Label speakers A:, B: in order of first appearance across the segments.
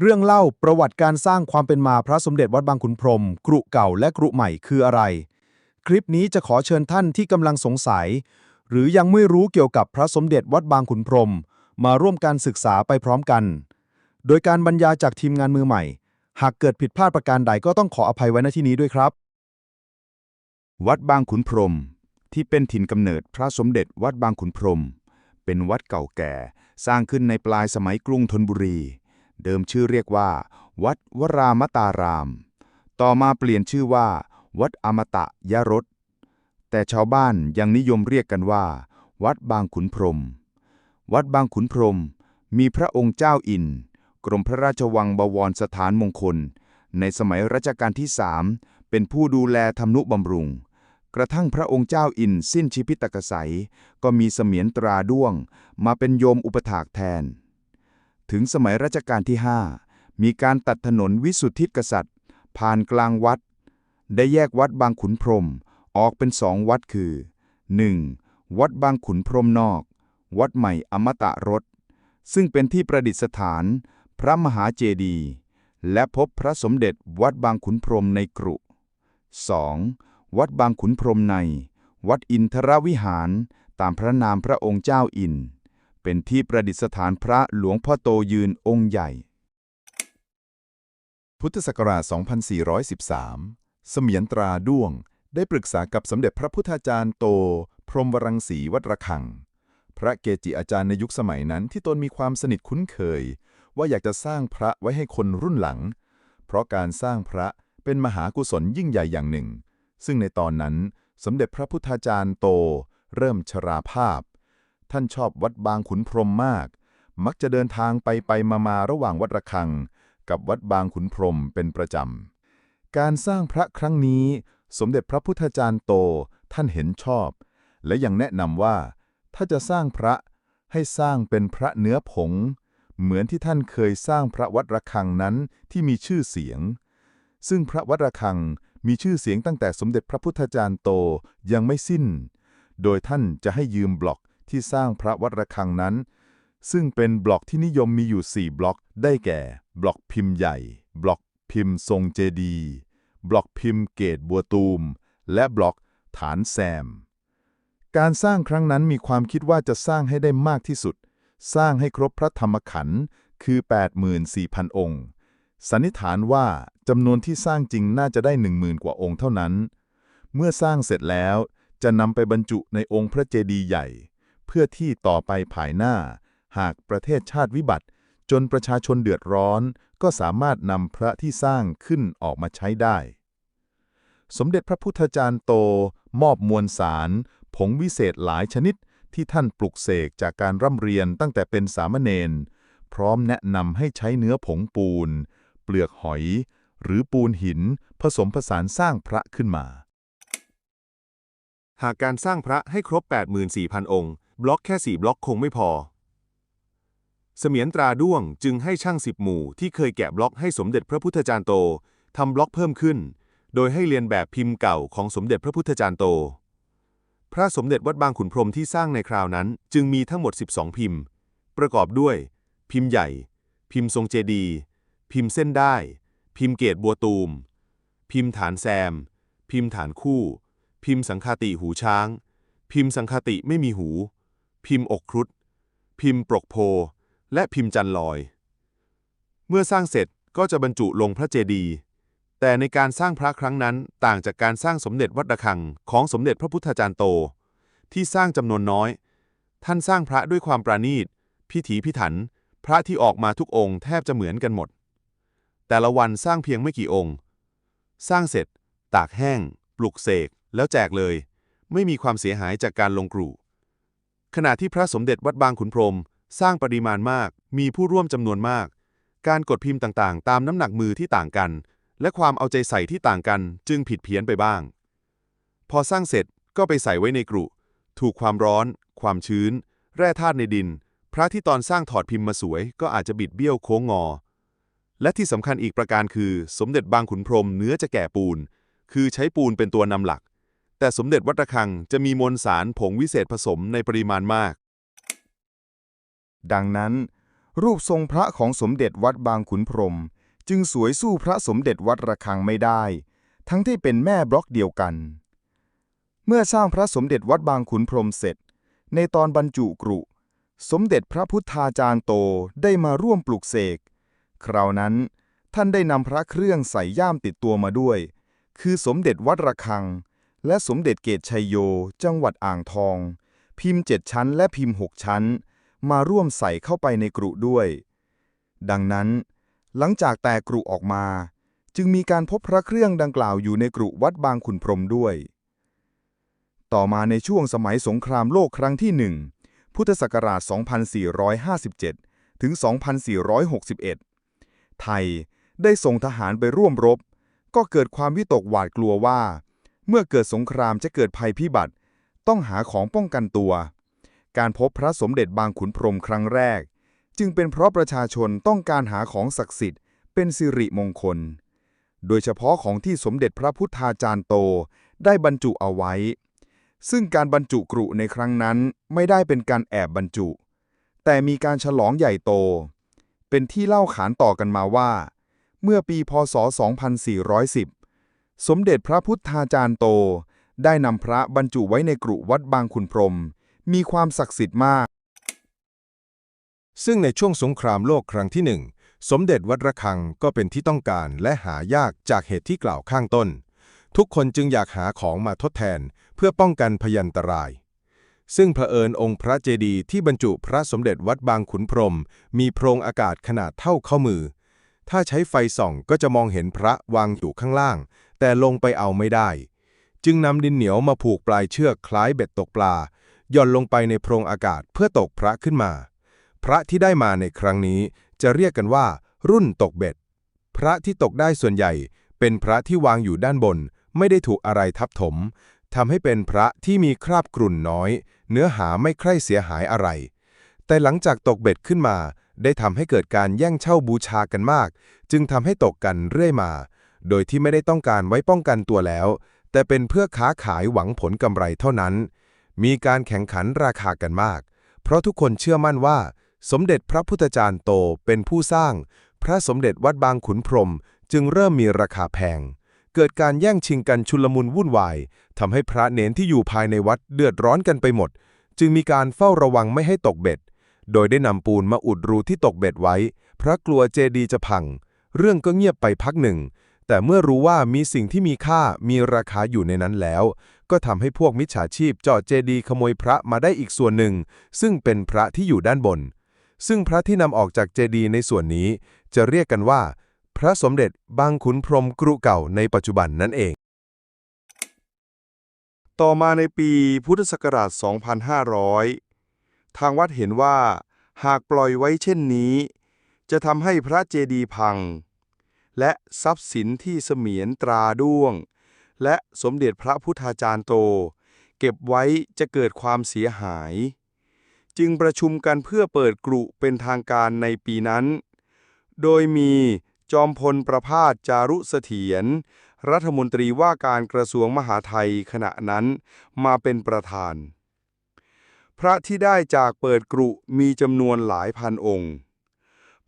A: เรื่องเล่าประวัติการสร้างความเป็นมาพระสมเด็จวัดบางขุนพรหมกรุเก่าและกรุใหม่คืออะไร คลิปนี้จะขอเชิญท่านที่กำลังสงสัย หรือยังไม่รู้เกี่ยวกับพระสมเด็จวัดบางขุนพรหมมาร่วมการศึกษาไปพร้อมกัน โดยการบรรยายจากทีมงานมือใหม่ หากเกิดผิดพลาดประการใดก็ต้องขออภัยไว้ณที่นี้ด้วยครับ
B: วัดบางขุนพรหมที่เป็นถิ่นกำเนิดพระสมเด็จวัดบางขุนพรหมเป็นวัดเก่าแก่ สร้างขึ้นในปลายสมัยกรุงธนบุรี เดิมชื่อเรียกว่า วัดวรามตาราม ต่อมาเปลี่ยนชื่อว่า วัดอมตะยรสแต่ชาวบ้านยังนิยมเรียกกันว่า วัดบางขุนพรม วัดบางขุนพรม มีพระองค์เจ้าอิน กรมพระราชวังบวรสถานมงคล ในสมัยรัชกาลที่สามเป็นผู้ดูแลทำนุบำรุง กระทั่งพระองค์เจ้าอินสิ้นชีพิตกษัย ก็มีเสมียนตราด้วง มาเป็นโยมอุปถากแทน ถึงสมัยรัชกาลที่ 5 มีการตัดถนนวิสุทธิกษัตริย์ ผ่านกลางวัด ได้แยกวัดบางขุนพรมออกเป็นสองวัดคือ 1. วัดบางขุนพรมนอก วัดใหม่อมตะรสซึ่งเป็นที่ประดิษฐาน พระมหาเจดีย์และพบพระสมเด็จวัดบางขุนพรมในกรุ 2. วัดบางขุนพรมใน วัดอินทรวิหารตามพระนามพระองค์เจ้าอิน เป็นที่ประดิษฐานพระหลวงพ่อโตยืนองค์ใหญ่
C: พุทธศักราช 2413 เสมียนตราด้วง ได้ปรึกษากับสมเด็จพระพุทธาจารย์โต พรหมวรังสีวัดระฆัง พระเกจิอาจารย์ในยุคสมัยนั้นที่ตนมีความสนิทคุ้นเคย ว่าอยากจะสร้างพระไว้ให้คนรุ่นหลัง เพราะการสร้างพระเป็นมหากุศลยิ่งใหญ่อย่างหนึ่ง ซึ่งในตอนนั้นสมเด็จพระพุทธาจารย์โต เริ่มชราภาพ ท่านชอบวัดบางขุนพรหมมาก มักจะเดินทางไปไปมามาระหว่างวัดระฆัง กับวัดบางขุนพรหมเป็นประจำ การสร้างพระครั้งนี้ สมเด็จพระพุทธจารย์โตท่านเห็นชอบ และยังแนะนำว่า ถ้าจะสร้างพระให้สร้างเป็นพระเนื้อผง เหมือนที่ท่านเคยสร้างพระวัดระฆังนั้นที่มีชื่อเสียง ซึ่งพระวัดระฆังมีชื่อเสียงตั้งแต่สมเด็จพระพุทธจารย์โตยังไม่สิ้น โดยท่านจะให้ยืมบล็อก ที่สร้างพระวัดระฆังนั้น ซึ่งเป็นบล็อกที่นิยมมีอยู่ 4 บล็อก ได้แก่ บล็อกพิมพ์ใหญ่ บล็อกพิมพ์ทรงเจดี บล็อกพิมพ์เกตบัวตูม และบล็อกฐานแซม การสร้างครั้งนั้นมีความคิดว่าจะสร้างให้ได้มากที่สุด สร้างให้ครบพระธรรมขันธ์คือ 84,000 องค์ สันนิษฐานว่าจำนวนที่สร้างจริงน่าจะได้ 10,000 กว่าองค์เท่านั้น เมื่อสร้างเสร็จแล้วจะนำไปบรรจุในองค์พระเจดีย์ใหญ่ เพื่อที่ต่อไปภายหน้า หากประเทศชาติวิบัติ จนประชาชนเดือดร้อน ก็สามารถนำพระที่สร้างขึ้นออกมาใช้ได้ สมเด็จพระพุทธจารย์โต มอบมวลสาร ผงวิเศษหลายชนิดที่ท่านปลุกเสกจากการร่ำเรียนตั้งแต่เป็นสามเณรพร้อมแนะนำให้ใช้เนื้อผงปูน เปลือกหอย หรือปูนหิน ผสมผสานสร้างพระขึ้นมา
D: หากการสร้างพระให้ครบ 84,000 องค์ บล็อกแค่4บล็อกคงไม่พอ เสมียนตราด้วงจึงให้ช่างสิบหมู่ที่เคยแกะบล็อกให้สมเด็จพระพุทธจารย์โตทำบล็อกเพิ่มขึ้น โดยให้เรียนแบบพิมพ์เก่าของสมเด็จพระพุทธจารย์โต พระสมเด็จวัดบางขุนพรหมที่สร้างในคราวนั้น จึงมีทั้งหมด 12 พิมพ์ ประกอบด้วย พิมพ์ใหญ่ พิมพ์ทรงเจดี พิมพ์เส้นได้ พิมพ์เกตบัวตูม พิมพ์ฐานแซม พิมพ์ฐานคู่ พิมพ์สังคาติหูช้าง พิมพ์สังคาติไม่มีหู พิมพ์อกครุฑพิมพ์ปรกโพ และพิมพ์จันลอย เมื่อสร้างเสร็จก็จะบรรจุลงพระเจดีย์แต่ในการสร้างพระครั้งนั้นต่างจากการสร้างสมเด็จวัดระฆังของสมเด็จพระพุทธจารย์โต ที่สร้างจำนวนน้อย ท่านสร้างพระด้วยความปราณีต พิถีพิถัน พระที่ออกมาทุกองค์แทบจะเหมือนกันหมด แต่ละวันสร้างเพียงไม่กี่องค์ สร้างเสร็จ ตากแห้ง ปลุกเสก แล้วแจกเลย ไม่มีความเสียหายจากการลงกลุ่ ขณะที่พระสมเด็จวัดบางขุนพรหมสร้างปริมาณมาก มีผู้ร่วมจำนวนมาก การกดพิมพ์ต่างๆ ตามน้ำหนักมือที่ต่างกัน และความเอาใจใส่ที่ต่างกันจึงผิดเพี้ยนไปบ้าง พอสร้างเสร็จก็ไปใส่ไว้ในกรุ ถูกความร้อน ความชื้น แร่ธาตุในดิน พระที่ตอนสร้างถอดพิมพ์มาสวย ก็อาจจะบิดเบี้ยวโค้งงอ และที่สำคัญอีกประการคือ สมเด็จบางขุนพรหมเนื้อจะแก่ปูน คือใช้ปูนเป็นตัวนำหลัก แต่สมเด็จวัดระฆังจะมีมวลสารผงวิเศษผสมในปริมาณมาก
C: ดังนั้น รูปทรงพระของสมเด็จวัดบางขุนพรหมจึงสวยสู้พระสมเด็จวัดระฆังไม่ได้ ทั้งที่เป็นแม่บล็อกเดียวกัน เมื่อสร้างพระสมเด็จวัดบางขุนพรหมเสร็จ ในตอนบรรจุกรุ สมเด็จพระพุทธาจารย์โตได้มาร่วมปลุกเสก คราวนั้น ท่านได้นำพระเครื่องใส่ย่ามติดตัวมาด้วย คือสมเด็จวัดระฆัง และสมเด็จเกตชัยโย จังหวัดอ่างทอง พิมพ์เจ็ดชั้นและพิมพ์หกชั้น มาร่วมใส่เข้าไปในกรุด้วย ดังนั้น หลังจากแตกกรุออกมา จึงมีการพบพระเครื่องดังกล่าวอยู่ในกรุวัดบางขุนพรหมด้วย ต่อมาในช่วงสมัยสงครามโลกครั้งที่หนึ่งพุทธศักราช 2457 ถึง 2461 ไทยได้ส่งทหารไปร่วมรบ ก็เกิดความวิตกหวาดกลัวว่า เมื่อเกิดสงครามจะเกิดภัยพิบัติ ต้องหาของป้องกันตัว การพบพระสมเด็จบางขุนพรหมครั้งแรก จึงเป็นเพราะประชาชนต้องการหาของศักดิ์สิทธิ์เป็นสิริมงคล โดยเฉพาะของที่สมเด็จพระพุทธาจารย์โตได้บรรจุเอาไว้ ซึ่งการบรรจุกรุในครั้งนั้นไม่ได้เป็นการแอบบรรจุ แต่มีการฉลองใหญ่โต เป็นที่เล่าขานต่อกันมาว่า เมื่อปีพศ 2410 สมเด็จพระพุทธาจารย์โต ได้นำพระบรรจุไว้ในกรุวัดบางขุนพรม มีความศักดิ์สิทธิ์มาก
E: ซึ่งในช่วงสงครามโลกครั้งที่หนึ่งสมเด็จวัดระฆังก็เป็นที่ต้องการและหายากจากเหตุที่กล่าวข้างต้น ทุกคนจึงอยากหาของมาทดแทนเพื่อป้องกันพยันตราย ซึ่งเผอิญองค์พระเจดีย์ที่บรรจุพระสมเด็จวัดบางขุนพรม มีโพรงอากาศขนาดเท่าข้อมือ ถ้าใช้ไฟส่องก็จะมองเห็นพระวางอยู่ข้างล่าง แต่ลงไปเอาไม่ได้ จึงนำดินเหนียวมาผูกปลายเชือกคล้ายเบ็ดตกปลาหย่อนลงไปในโพรงอากาศเพื่อตกพระขึ้นมา พระที่ได้มาในครั้งนี้จะเรียกกันว่า รุ่นตกเบ็ด พระที่ตกได้ส่วนใหญ่ เป็นพระที่วางอยู่ด้านบน ไม่ได้ถูกอะไรทับถมทำให้เป็นพระที่มีคราบกรุ่นน้อย เนื้อหาไม่ใคร่เสียหายอะไร แต่หลังจากตกเบ็ดขึ้นมา ได้ทำให้เกิดการแย่งเช่าบูชากันมาก จึงทำให้ตกกันเรื่อยมา โดยที่ไม่ได้ต้องการไว้ป้องกันตัวแล้ว แต่เป็นเพื่อค้าขายหวังผลกำไรเท่านั้น มีการแข่งขันราคากันมาก เพราะทุกคนเชื่อมั่นว่า สมเด็จพระพุทธจารย์โตเป็นผู้สร้าง พระสมเด็จวัดบางขุนพรมจึงเริ่มมีราคาแพง เกิดการแย่งชิงกันชุลมุนวุ่นวายทำให้พระเนนที่อยู่ภายในวัดเดือดร้อนกันไปหมด จึงมีการเฝ้าระวังไม่ให้ตกเบ็ด โดยได้นำปูนมาอุดรูที่ตกเบ็ดไว้ พระกลัวเจดีจะพัง เรื่องก็เงียบไปพักหนึ่ง แต่เมื่อรู้ว่ามีสิ่งที่มีค่ามีราคาอยู่ในนั้นแล้ว ก็ทำให้พวกมิจฉาชีพเจาะเจดีขโมยพระมาได้อีกส่วนหนึ่ง ซึ่งเป็นพระที่อยู่ด้านบน ซึ่งพระที่นำออกจากเจดีในส่วนนี้ จะเรียกกันว่า พระสมเด็จบางขุนพรหมกรุเก่าในปัจจุบันนั่นเอง ต่อมาในปีพุทธศักราช 2500 ทางวัดเห็นว่า หากปล่อยไว้เช่นนี้ จะทำให้พระเจดีพัง และทรัพย์สินที่เสมียนตราด้วง และสมเด็จพระพุทธาจารย์โต เก็บไว้จะเกิดความเสียหาย จึงประชุมกันเพื่อเปิดกรุเป็นทางการในปีนั้น โดยมีจอมพลประพาสจารุเสถียรรัฐมนตรีว่าการกระทรวงมหาไทยขณะนั้นมาเป็นประธาน พระที่ได้จากเปิดกรุมีจำนวนหลายพันองค์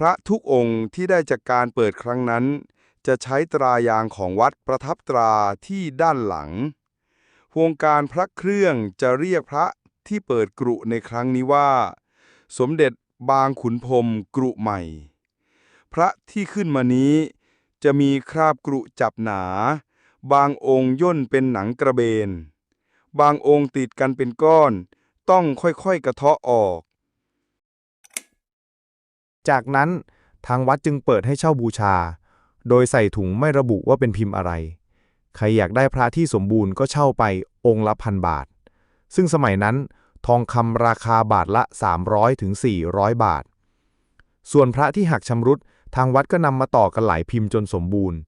E: พระทุกองค์ที่ได้จากการเปิดครั้งนั้น จะใช้ตรายางของวัดประทับตราที่ด้านหลัง วงการพระเครื่องจะเรียกพระที่เปิดกรุในครั้งนี้ว่า สมเด็จบางขุนพรมกรุใหม่ พระที่ขึ้นมานี้จะมีคราบกรุจับหนา บางองค์ย่นเป็นหนังกระเบน บางองค์ติดกันเป็นก้อน ต้องค่อยๆกระเทาะออก
A: จากนั้นทางวัดจึงเปิดให้เช่าบูชา โดยใส่ถุงไม่ระบุว่าเป็นพิมพ์อะไร ใครอยากได้พระที่สมบูรณ์ก็เช่าไปองค์ละพันบาท ซึ่งสมัยนั้นทองคำราคาบาทละ 300ถึง400 บาท ส่วนพระที่หักชำรุดทางวัดก็นำมาต่อกันหลายพิมพ์จนสมบูรณ์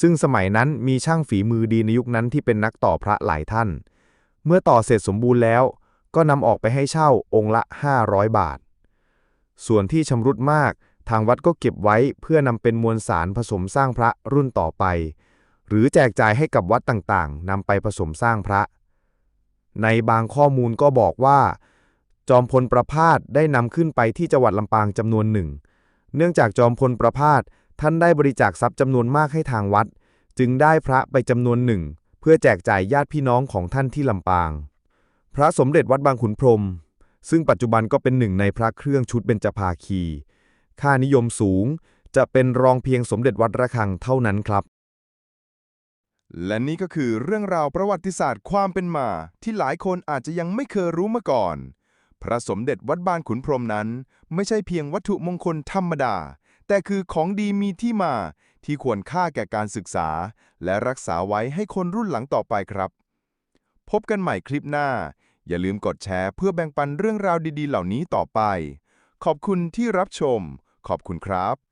A: ซึ่งสมัยนั้นมีช่างฝีมือดีในยุคนั้นที่เป็นนักต่อพระหลายท่าน เมื่อต่อเสร็จสมบูรณ์แล้ว ก็นำออกไปให้เช่าองค์ละ 500 บาท ส่วนที่ชำรุดมาก ทางวัดก็เก็บไว้เพื่อนำเป็นมวลสารผสมสร้างพระรุ่นต่อไป หรือแจกจ่ายให้กับวัดต่างๆนำไปผสมสร้างพระ ในบางข้อมูลก็บอกว่า
F: จอมพลประพาสได้นำขึ้นไปที่จังหวัดลำปางจำนวนหนึ่ง เนื่องจากจอมพลประพาสท่านได้บริจาคทรัพย์จำนวนมากให้ทางวัด จึงได้พระไปจำนวนหนึ่ง เพื่อแจกจ่ายญาติพี่น้องของท่านที่ลำปาง พระสมเด็จวัดบางขุนพรหม ซึ่งปัจจุบันก็เป็นหนึ่งในพระเครื่องชุดเบญจภาคี ค่านิยมสูง จะเป็นรองเพียงสมเด็จวัดระฆังเท่านั้นครับ
C: และนี่ก็คือเรื่องราวประวัติศาสตร์ความเป็นมา ที่หลายคนอาจจะยังไม่เคยรู้มาก่อน พระสมเด็จวัดบางขุนพรมนั้น ไม่ใช่เพียงวัตถุมงคลธรรมดา แต่คือของดีมีที่มา ที่ควรค่าแก่การศึกษา และรักษาไว้ให้คนรุ่นหลังต่อไปครับ พบกันใหม่คลิปหน้า อย่าลืมกดแชร์เพื่อแบ่งปันเรื่องราวดีๆ เหล่านี้ต่อไป ขอบคุณที่รับชม ขอบคุณครับ